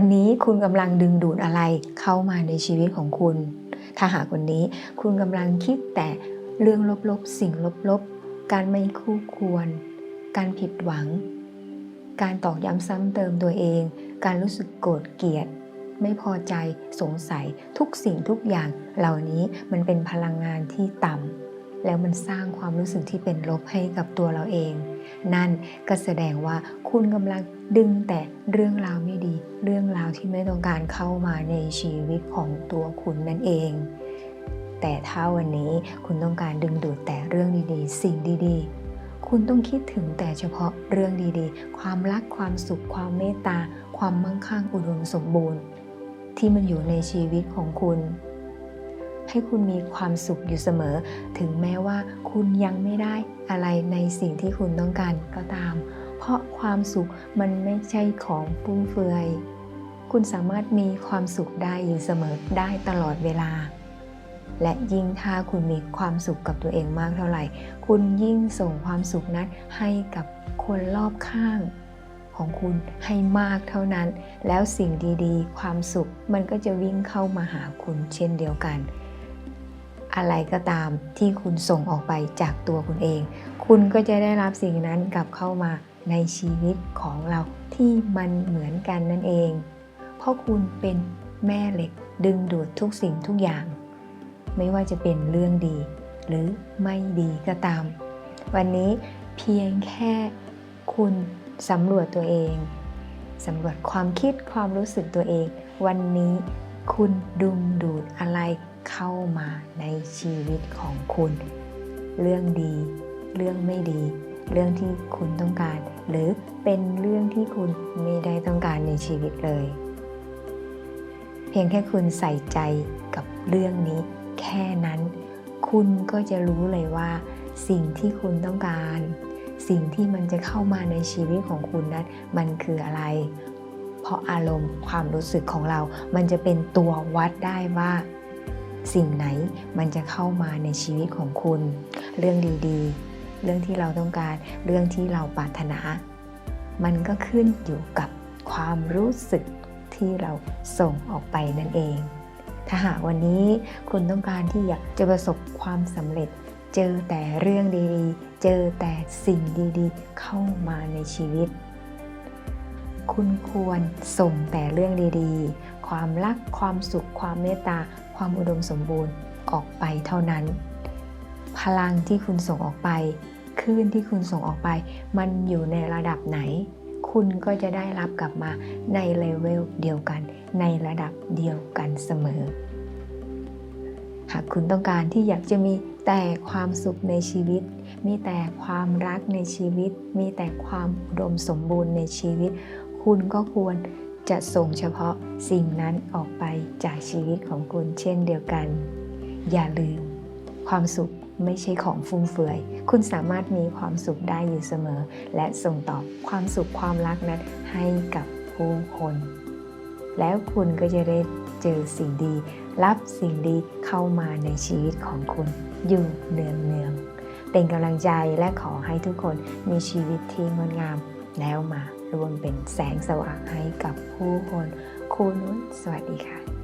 วันนี้คุณกำลังดึงดูดอะไรเข้ามาในชีวิตของคุณ ถ้าหากวันนี้คุณกำลังคิดแต่เรื่องลบๆ สิ่งลบๆ การไม่คู่ควร การผิดหวัง การตอกย้ำซ้ำเติมตัวเอง การรู้สึกโกรธเกลียด ไม่พอใจสงสัยทุกสิ่งทุกอย่างเหล่านี้มันเป็นพลังงานที่ต่ำ แล้วมันสร้างความรู้สึกที่เป็นลบให้กับตัวเราเอง นั่นก็แสดงว่าคุณกำลังดึงแต่เรื่องราวไม่ดี เรื่องราวที่ไม่ต้องการเข้ามาในชีวิตของตัวคุณนั่นเอง แต่ถ้าวันนี้คุณต้องการดึงดูดแต่เรื่องดีๆ สิ่งดีๆ คุณต้องคิดถึงแต่เฉพาะเรื่องดีๆ ความรักความสุข ความเมตตา ความมั่งคั่งอุดมสมบูรณ์ ที่มันอยู่ในชีวิตของคุณ ให้คุณมีความสุขอยู่เสมอ ถึงแม้ว่าคุณยังไม่ได้อะไรในสิ่งที่คุณต้องการก็ตาม เพราะความสุขมันไม่ใช่ของฟุ่มเฟือยคุณสามารถมีความสุขได้อยู่เสมอได้ตลอดเวลา และยิ่งถ้าคุณมีความสุขกับตัวเองมากเท่าไหร่ คุณยิ่งส่งความสุขนั้นให้กับคนรอบข้างของคุณให้มากเท่านั้น แล้วสิ่งดีๆ ความสุขมันก็จะวิ่งเข้ามาหาคุณเช่นเดียวกัน อะไรก็ตามที่คุณส่งออกไปจากตัวคุณเอง คุณก็จะได้รับสิ่งนั้นกลับเข้ามาในชีวิตของเราที่มันเหมือนกันนั่นเอง เพราะคุณเป็นแม่เหล็กดึงดูดทุกสิ่งทุกอย่าง ไม่ว่าจะเป็นเรื่องดี หรือไม่ดีก็ตาม วันนี้เพียงแค่คุณสำรวจตัวเองสำรวจความคิดความรู้สึกตัวเอง วันนี้คุณดึงดูด เข้ามาในชีวิตของคุณ เรื่องดี เรื่องไม่ดี เรื่องที่คุณต้องการ หรือเป็นเรื่องที่คุณไม่ได้ต้องการในชีวิตเลย เพียงแค่คุณใส่ใจกับเรื่องนี้ แค่นั้น คุณก็จะรู้เลยว่า สิ่งที่คุณต้องการ สิ่งที่มันจะเข้ามาในชีวิตของคุณนั้น มันคืออะไรเพราะอารมณ์ความรู้สึกของเรา มันจะเป็นตัววัดได้ว่า สิ่งไหนมันจะเข้ามาในชีวิตของคุณ เรื่องดีๆ เรื่องที่เราต้องการเรื่องที่เราปรารถนา มันก็ขึ้นอยู่กับความรู้สึกที่เราส่งออกไปนั่นเอง ถ้าหากวันนี้คุณต้องการที่อยากจะประสบความสำเร็จ เจอแต่เรื่องดีๆ เจอแต่สิ่งดีๆ เข้ามาในชีวิต คุณควรส่งแต่เรื่องดีๆ ความรักความสุขความเมตตา ความอุดมสมบูรณ์ออกไปเท่านั้น พลังที่คุณส่งออกไปคลื่นที่คุณส่งออกไป มันอยู่ในระดับไหน คุณก็จะได้รับกลับมาในเลเวลเดียวกัน ในระดับเดียวกันเสมอ หากคุณต้องการที่อยากจะมีแต่ความสุขในชีวิต มีแต่ความรักในชีวิต มีแต่ความอุดมสมบูรณ์ในชีวิต คุณก็ควร จะส่งเฉพาะสิ่งนั้นออกไปจากชีวิตของคุณเช่นเดียวกัน อย่าลืม ความสุขไม่ใช่ของฟุ่มเฟือย คุณสามารถมีความสุขได้อยู่เสมอ และส่งต่อความสุขความรักนั้นให้กับผู้คน แล้วคุณก็จะได้เจอสิ่งดี รับสิ่งดีเข้ามาในชีวิตของคุณอยู่เนืองเนืองเป็นกำลังใจและขอให้ทุกคนมีชีวิตที่งดงามแล้วมา รวมเป็นแสงสว่างให้กับผู้คนครูนุ้นสวัสดีค่ะ